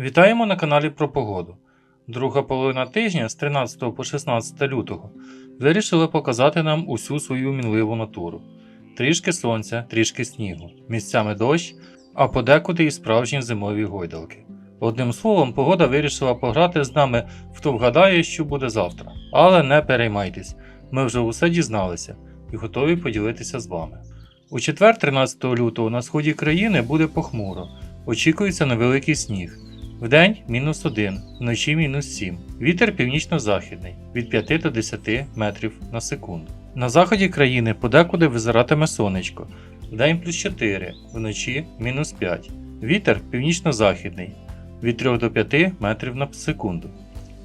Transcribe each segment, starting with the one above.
Вітаємо на каналі про погоду. Друга половина тижня з 13 по 16 лютого вирішили показати нам усю свою мінливу натуру. Трішки сонця, трішки снігу, місцями дощ, а подекуди і справжні зимові гойдалки. Одним словом, погода вирішила пограти з нами, хто вгадає, що буде завтра. Але не переймайтесь, ми вже усе дізналися і готові поділитися з вами. У четвер, 13 лютого, на сході країни буде похмуро. Очікується невеликий сніг. Вдень мінус 1, вночі мінус 7. Вітер північно-західний від 5 до 10 метрів на секунду. На заході країни подекуди визиратиме сонечко. Вдень плюс 4, вночі мінус 5. Вітер північно-західний від 3 до 5 метрів на секунду.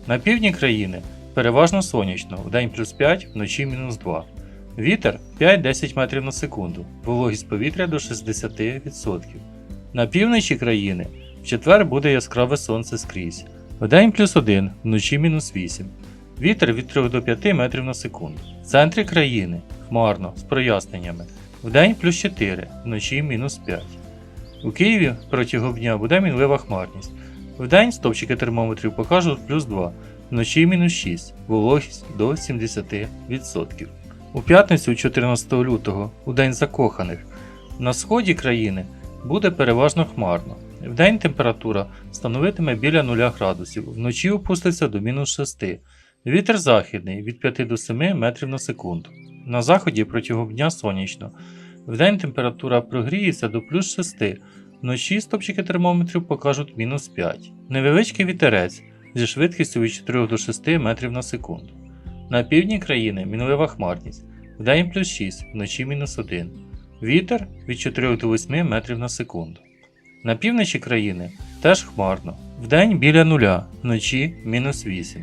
На півдні країни переважно сонячно, вдень плюс 5, вночі мінус 2. Вітер 5-10 метрів на секунду, вологість повітря до 60%. На півночі країни в четвер буде яскраве сонце скрізь. Вдень плюс 1, вночі мінус 8. Вітер від 3 до 5 метрів на секунду. В центрі країни хмарно з проясненнями. Вдень плюс 4, вночі мінус 5. У Києві протягом дня буде мінлива хмарність. Вдень стовпчики термометрів покажуть плюс 2, вночі мінус 6, вологість до 70%. У п'ятницю 14 лютого, у день закоханих, на сході країни буде переважно хмарно. Вдень температура становитиме біля 0 градусів, вночі опуститься до мінус 6. Вітер західний від 5 до 7 метрів на секунду. На заході протягом дня сонячно. Вдень температура прогріється до плюс 6, вночі стопчики термометрів покажуть мінус 5. Невеличкий вітерець зі швидкістю від 4 до 6 метрів на секунду. На півдні країни мінлива хмарність. Вдень плюс 6, вночі мінус 1. Вітер від 4 до 8 метрів на секунду. На півночі країни теж хмарно. Вдень біля нуля, вночі мінус 8.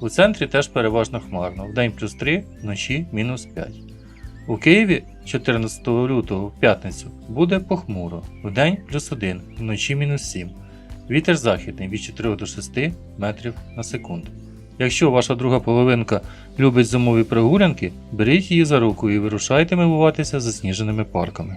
У центрі теж переважно хмарно. Вдень плюс 3, вночі мінус 5. У Києві 14 лютого в п'ятницю буде похмуро. Вдень плюс 1, вночі мінус 7. Вітер західний від 4 до 6 метрів на секунду. Якщо ваша друга половинка любить зимові прогулянки, беріть її за руку і вирушайте милуватися засніженими парками.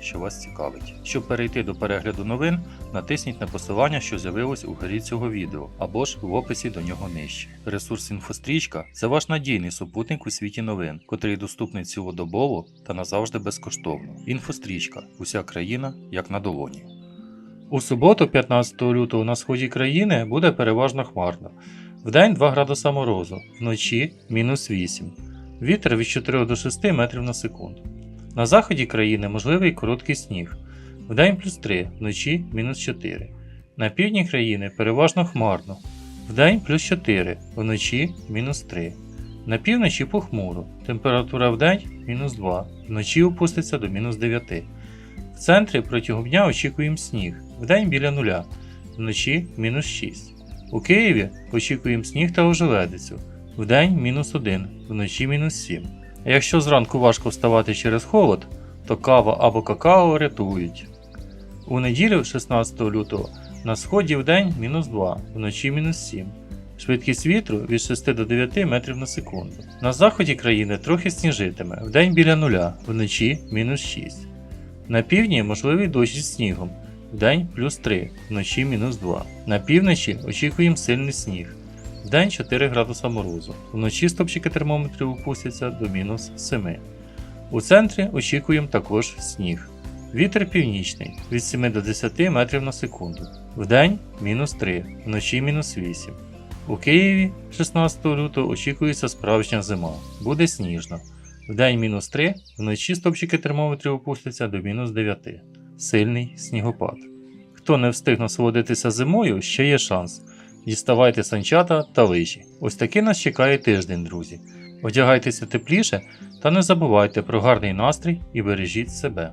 що вас цікавить. Щоб перейти до перегляду новин, натисніть на посилання, що з'явилось у горі цього відео, або ж в описі до нього нижче. Ресурс інфострічка це ваш надійний супутник у світі новин, котрий доступний цілодобово та назавжди безкоштовно. Інфострічка уся країна як на долоні. У суботу, 15 лютого, на сході країни буде переважно хмарно. Вдень 2 градуса морозу, вночі мінус 8. Вітер від 4 до 6 метрів на секунду. На заході країни можливий короткий сніг. Вдень плюс 3, вночі мінус 4. На півдні країни переважно хмарно. Вдень плюс 4, вночі мінус 3. На півночі похмуро. Температура вдень мінус 2, вночі опуститься до мінус 9. В центрі протягом дня очікуємо сніг. Вдень біля нуля, вночі мінус 6. У Києві очікуємо сніг та ожеледицю. Вдень мінус 1, вночі мінус 7. Якщо зранку важко вставати через холод, то кава або какао рятують. У неділю, 16 лютого, на сході вдень мінус 2, вночі мінус 7. Швидкість вітру від 6 до 9 метрів на секунду. На заході країни трохи сніжитиме, вдень біля нуля, вночі мінус 6. На півдні можливий дощ із снігом, вдень плюс 3, вночі мінус 2. На півночі очікуємо сильний сніг. Вдень 4 градуса морозу. Вночі стопчики термометрів опустяться до мінус 7. У центрі очікуємо також сніг. Вітер північний від 7 до 10 метрів на секунду. Вдень мінус 3, вночі мінус 8. У Києві 16 лютого очікується справжня зима. Буде сніжно. Вдень мінус 3, вночі стопчики термометрів опустяться до мінус 9. Сильний снігопад. Хто не встиг насолодитися зимою, ще є шанс. Діставайте санчата та лижі. Ось такий нас чекає тиждень, друзі. Одягайтеся тепліше та не забувайте про гарний настрій і бережіть себе.